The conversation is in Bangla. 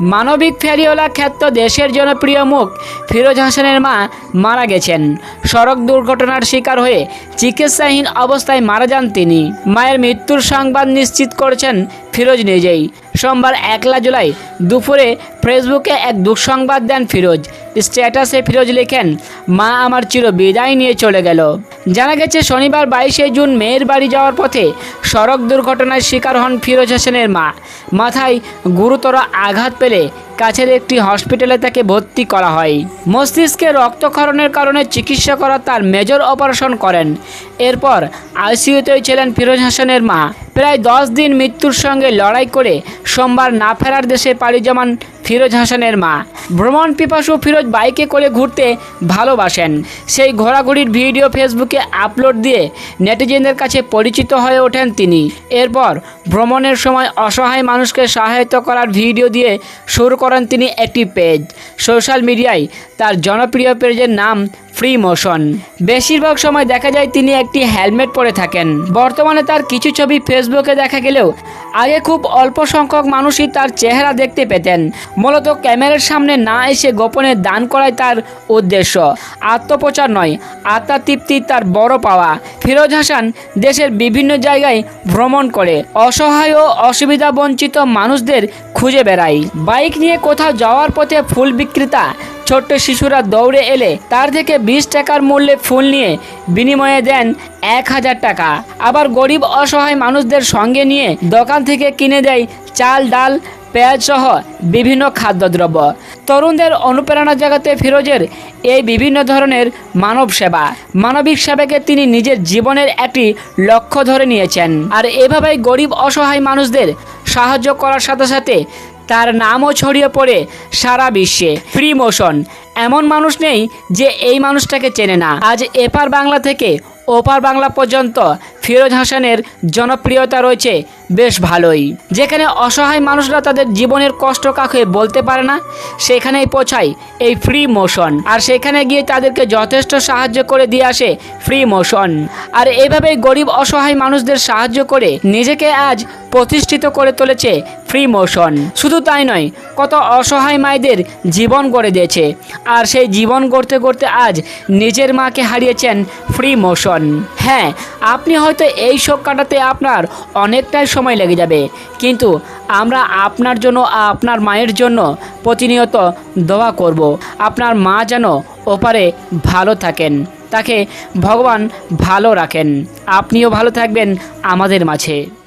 মানবিক ফেরিওলা ক্ষেত্র দেশের জনপ্রিয় মুখ ফিরোজ হাসানের মা মারা গেছেন। সড়ক দুর্ঘটনার শিকার হয়ে চিকিৎসাহীন অবস্থায় মারা যান তিনি। মায়ের মৃত্যুর সংবাদ নিশ্চিত করেছেন ফিরোজ নিজেই সোমবার একলা জুলাই দুপুরে ফেসবুকে এক দুঃসংবাদ দেন ফিরোজ। স্ট্যাটাসে ফিরোজ লেখেন, মা আমার চির বিদায় নিয়ে চলে গেল। জানা গেছে, শনিবার বাইশে জুন মেয়ের বাড়ি যাওয়ার পথে সড়ক দুর্ঘটনার শিকার হন ফিরোজ হাসানের মা। মাথায় গুরুতর আঘাত পেলে কাছের একটি হসপিটালে তাকে ভর্তি করা হয়। মস্তিষ্কে রক্তক্ষরণের কারণে চিকিৎসা করা তার মেজর অপারেশন করেন। এরপর আইসিইউতেই ছিলেন ফিরোজ হাসানের মা। প্রায় দশ দিন মৃত্যুর সঙ্গে লড়াই করে সোমবার না ফেরার দেশে পাড়ি জমান ফিরোজ হাসানের মা। ভ্রমণ পিপাসু ফিরোজ বাইকে করে ঘুরতে ভালোবাসেন। সেই ঘোরাঘুরির ভিডিও ফেসবুকে আপলোড দিয়ে নেটিজেনদের কাছে পরিচিত হয়ে ওঠেন তিনি। এরপর ভ্রমণের সময় অসহায় মানুষকে সহায়তা করার ভিডিও দিয়ে শুরু করেন তিনি একটি পেজ। সোশ্যাল মিডিয়ায় তার জনপ্রিয় পেজের নাম ফ্রি মোশন বেশিরভাগ সময় দেখা যায় তিনি একটি হেলমেট পরে থাকেন। বর্তমানে তার কিছু ছবি ফেসবুকে দেখা গেলেও আগে খুব অল্প সংখ্যক মানুষই তার চেহারা দেখতে পেতেন। মূলত ক্যামেরার সামনে না এসে গোপনে দান করাই তার উদ্দেশ্য। আত্মপ্রচার নয়, আত্মাতৃপ্তি তার বড় পাওয়া। ফিরোজ হাসান দেশের বিভিন্ন জায়গায় ভ্রমণ করে। অসহায় ও অসুবিধা বঞ্চিত মানুষদের খুঁজে বেড়ায়। বাইক নিয়ে কোথাও যাওয়ার পথে ফুল বিক্রেতা, ছোট্ট শিশুরা দৌড়ে এলে তার থেকে বিশ টাকার মূল্যে ফুল নিয়ে বিনিময়ে দেন এক হাজার টাকা। আবার গরিব অসহায় মানুষদের সঙ্গে নিয়ে দোকান থেকে কিনে দেয় চাল, ডাল পেঁয়াজ সহ বিভিন্ন খাদ্যদ্রব্য। তরুণদের অনুপ্রেরণা জাগাতে ফিরোজের এই বিভিন্ন ধরনের মানব সেবা। মানবিক সেবাকে তিনি নিজের জীবনের একটি লক্ষ্য ধরে নিয়েছেন। আর এভাবেই গরিব অসহায় মানুষদের সাহায্য করার সাথে সাথে তার নামও ছড়িয়ে পড়ে সারা বিশ্বে। ফ্রি মোশন এমন মানুষ নেই যে এই মানুষটাকে চেনে না। আজ এপার বাংলা থেকে ওপার বাংলা পর্যন্ত ফিরোজ হাসানের জনপ্রিয়তা রয়েছে বেশ ভালোই। যেখানে অসহায় মানুষরা তাদের জীবনের কষ্ট কাকে বলতে পারে না, সেখানেই পৌঁছায় এই ফ্রি মোশন আর সেখানে গিয়ে তাদেরকে যথেষ্ট সাহায্য করে দিয়ে আসে ফ্রি মোশন আর এইভাবেই গরিব অসহায় মানুষদের সাহায্য করে নিজেকে আজ প্রতিষ্ঠিত করে তুলেছে ফ্রি মোশন শুধু তাই নয়, কত অসহায় মায়েদের জীবন গড়ে দিয়েছে। আর সেই জীবন গড়তে গড়তে আজ নিজের মাকে হারিয়েছেন ফ্রি মোশন হ্যাঁ আপনি হয়তো এই শোক কাটাতে আপনার অনেকটাই সময় লেগে যাবে। কিন্তু আমরা আপনার জন্য, আপনার মায়ের জন্য প্রতিনিয়ত দোয়া করব। আপনার মা যেন ওপারে ভালো থাকেন, তাকে ভগবান ভালো রাখেন। আপনিও ভালো থাকবেন আমাদের মাঝে।